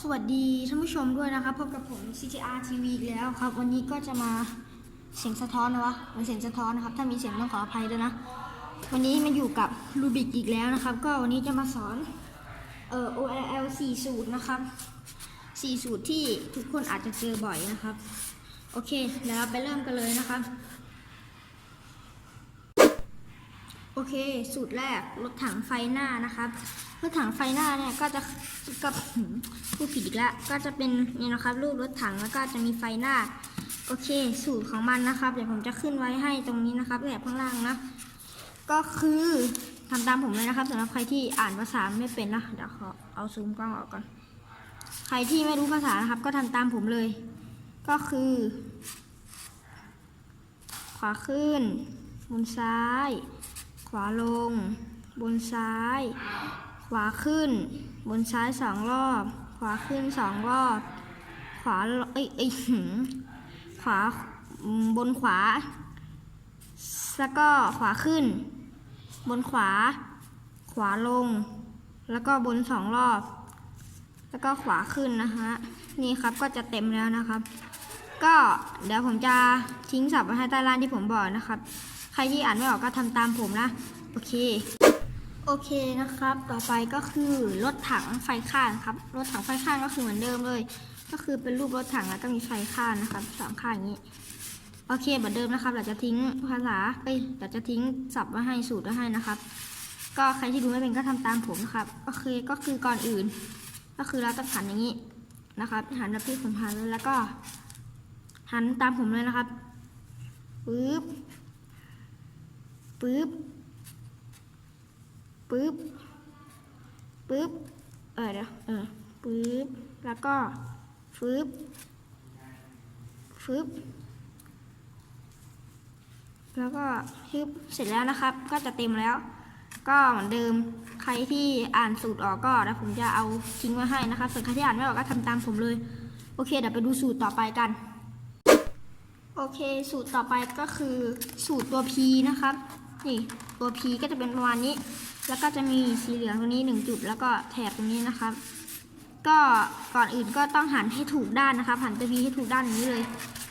สวัสดีท่านผู้ชมด้วยนะครับพบกับผม CTR TV อีกแล้วครับ วันนี้ก็จะมาเสียงสะท้อนนะวะมันเสียงสะท้อนนะครับ ถ้ามีเสียงต้องขออภัยด้วยนะ วันนี้มาอยู่กับรูบิกอีกแล้วนะครับ ก็วันนี้จะมาสอนเอ่อ OLL 4สูตรนะครับ4สูตรที่ทุกคนอาจจะเจอบ่อยนะครับ โอเคเดี๋ยวไปเริ่มกันเลยนะครับ โอเค สูตรแรกรถถังไฟหน้านะครับรถถังไฟหน้าเนี่ยก็จะกับหืมพูดผิดอีกแล้วก็จะเป็นนี่นะครับรูปรถถังแล้วก็จะมีไฟหน้า โอเค สูตรของมันนะครับ เดี๋ยวผมจะขึ้นไว้ให้ตรงนี้นะครับแอบข้างล่างนะ ก็คือทำตามผมเลยนะครับสำหรับใครที่อ่านภาษาไม่เป็นนะเดี๋ยวขอเอาซูมกล้องออกก่อน ใครที่ไม่รู้ภาษานะครับ ก็ทำตามผมเลย ก็คือ ขวาขึ้นบนซ้าย ขวาลง บนซ้าย ขวาขึ้น บนซ้ายสองรอบ ขวาขึ้นสองรอบ ขวาเอ้ยเอ้ยขวาบนขวาแล้วก็ขวาขึ้น บนขวา ขวาลง แล้วก็บนสองรอบ แล้วก็ขวาขึ้นนะฮะนี่ครับก็จะเต็มแล้วนะครับ ก็เดี๋ยวผมจะทิ้งสับไว้ให้ใต้ล่างที่ผมบอกนะครับ ใครที่อ่านไม่ออกก็ทำตามผมนะ โอเค โอเคนะครับ ต่อไปก็คือรถถังไฟข้างครับ รถถังไฟข้างก็คือเหมือนเดิมเลย ก็คือเป็นรูปรถถังแล้วก็มีไฟข้างนะครับสองข้างอย่างนี้ โอเคเหมือนเดิมนะครับเราจะทิ้งภาษาเอ้ยเราจะทิ้งสับไว้ให้สูตรไว้ให้นะครับ ก็ใครที่ดูไม่เป็นก็ทำตามผมนะครับ โอเคก็คือก่อนอื่น ก็คือเราต้องหันอย่างนี้นะครับหันแบบที่ผมหันเลยแล้วก็หันตามผมเลยนะครับปึ๊บ ปึ๊บปึ๊บปึ๊บเออเดี๋ยวเออปึ๊บแล้วก็ฟึบฟึบแล้วก็ฟึบเสร็จแล้วนะครับ ก็จะเต็มแล้ว ก็เหมือนเดิมใครที่อ่านสูตรออกก็เดี๋ยวผมจะเอาทิ้งไว้ให้นะครับส่วนใครที่อ่านไม่ออกก็ทำตามผมเลย โอเคเดี๋ยวไปดูสูตรต่อไปกัน โอเค สูตรต่อไปก็คือสูตรตัว P นะครับ นี่ตัว P ก็จะเป็นประมาณนี้ แล้วก็จะมีสีเหลืองตรงนี้หนึ่งจุด แล้วก็แถบตรงนี้นะครับ ก็ก่อนอื่นก็ต้องหันให้ถูกด้านนะครับ หันตัว P ให้ถูกด้านอย่างนี้เลย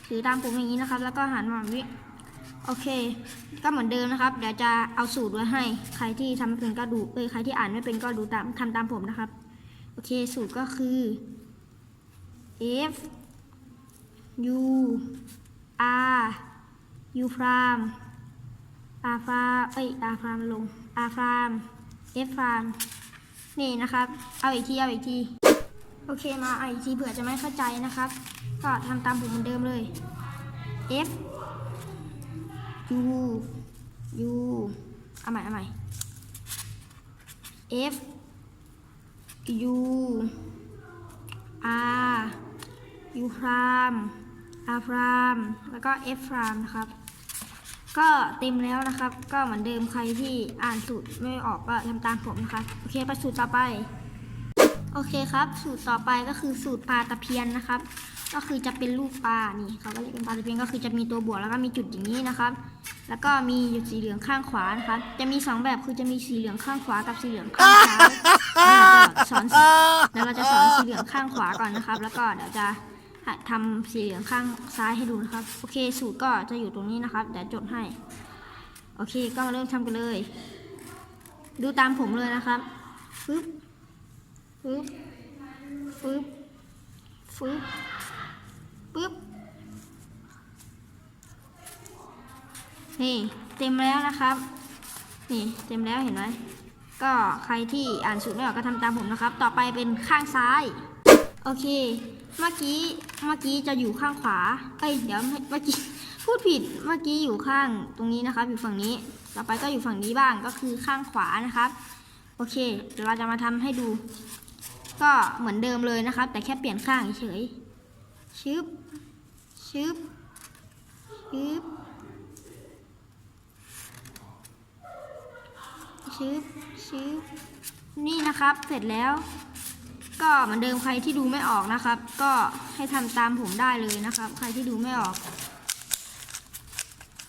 ถือตามผมอย่างนี้นะครับ แล้วก็หันมาแบบนี้โอเค ก็เหมือนเดิมนะครับ เดี๋ยวจะเอาสูตรไว้ให้ ใครที่ทำไม่เป็นก็ดู เอ้ย ใครที่อ่านไม่เป็นก็ดูตามทำตามผมนะครับ โอเค สูตรก็คือ F U R U พราม R พรามเอ้ย R พรามลง R พราม F พรามนี่นะครับ เอาอีกทีเอาอีกทีโอเคมาเอาอีกทีเผื่อจะไม่เข้าใจนะครับ ก็ทำตามผมเหมือนเดิมเลย F U U เอาใหม่เอาใหม่ F U R U พราม R พรามแล้วก็ F พรามนะครับ ก็เต็มแล้วนะครับ ก็เหมือนเดิมใครที่อ่านสูตรไม่ออกก็ทำตามผมนะครับโอเคไปสูตรต่อไป โอเคครับ สูตรต่อไปก็คือสูตรปลาตะเพียนนะครับ ก็คือจะเป็นรูปปลานี่เขาก็เรียกเป็นปลาตะเพียนก็คือจะมีตัวบวกแล้วก็มีจุดอย่างนี้นะครับ แล้วก็มีหยุดสีเหลืองข้างขวานะครับ จะมีสองแบบคือจะมีสีเหลืองข้างขวากับสีเหลืองข้างซ้ายเดี๋ยวเราจะสอนเดี๋ยวเราจะสอนสีเหลืองข้างขวาก่อนนะครับ แล้วก็เดี๋ยวจะ ทำสีเหลืองข้างซ้ายให้ดูนะครับ โอเค สูตรก็จะอยู่ตรงนี้นะครับ เดี๋ยวจดให้ โอเค ก็มาเริ่มทำกันเลย ดูตามผมเลยนะครับปึ๊บปึ๊บปึ๊บปึ๊บปึ๊บนี่เต็มแล้วนะครับ นี่เต็มแล้วเห็นไหมก็ใครที่อ่านสูตรไม่ออกก็ทำตามผมนะครับ ต่อไปเป็นข้างซ้าย โอเค เมื่อกี้ เมื่อกี้จะอยู่ข้างขวา เอ้ย เดี๋ยวเมื่อกี้พูดผิด เมื่อกี้อยู่ข้างตรงนี้นะครับ อยู่ฝั่งนี้ ต่อไปก็อยู่ฝั่งนี้บ้าง ก็คือข้างขวานะครับ โอเค เดี๋ยวเราจะมาทำให้ดู ก็เหมือนเดิมเลยนะครับ แต่แค่เปลี่ยนข้างเฉยชึบชึบชึบชึบชึบนี่นะครับ เสร็จแล้ว ก็เหมือนเดิมใครที่ดูไม่ออกนะครับ ก็ให้ทำตามผมได้เลยนะครับ ใครที่ดูไม่ออก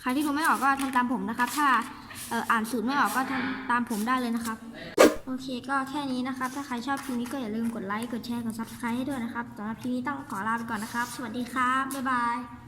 ใครที่ดูไม่ออกก็ทำตามผมนะครับ ถ้าอ่ออ่านสูตรไม่ออกก็ทำตามผมได้เลยนะครับ โอเคก็แค่นี้นะครับ ถ้าใครชอบคลิปนี้ก็อย่าลืมกดไลค์กดแชร์กดซับสไครต์ให้ด้วยนะครับสำหรับคลิปนี้ต้องขอลาไปก่อนนะครับ สวัสดีครับบ๊ายบาย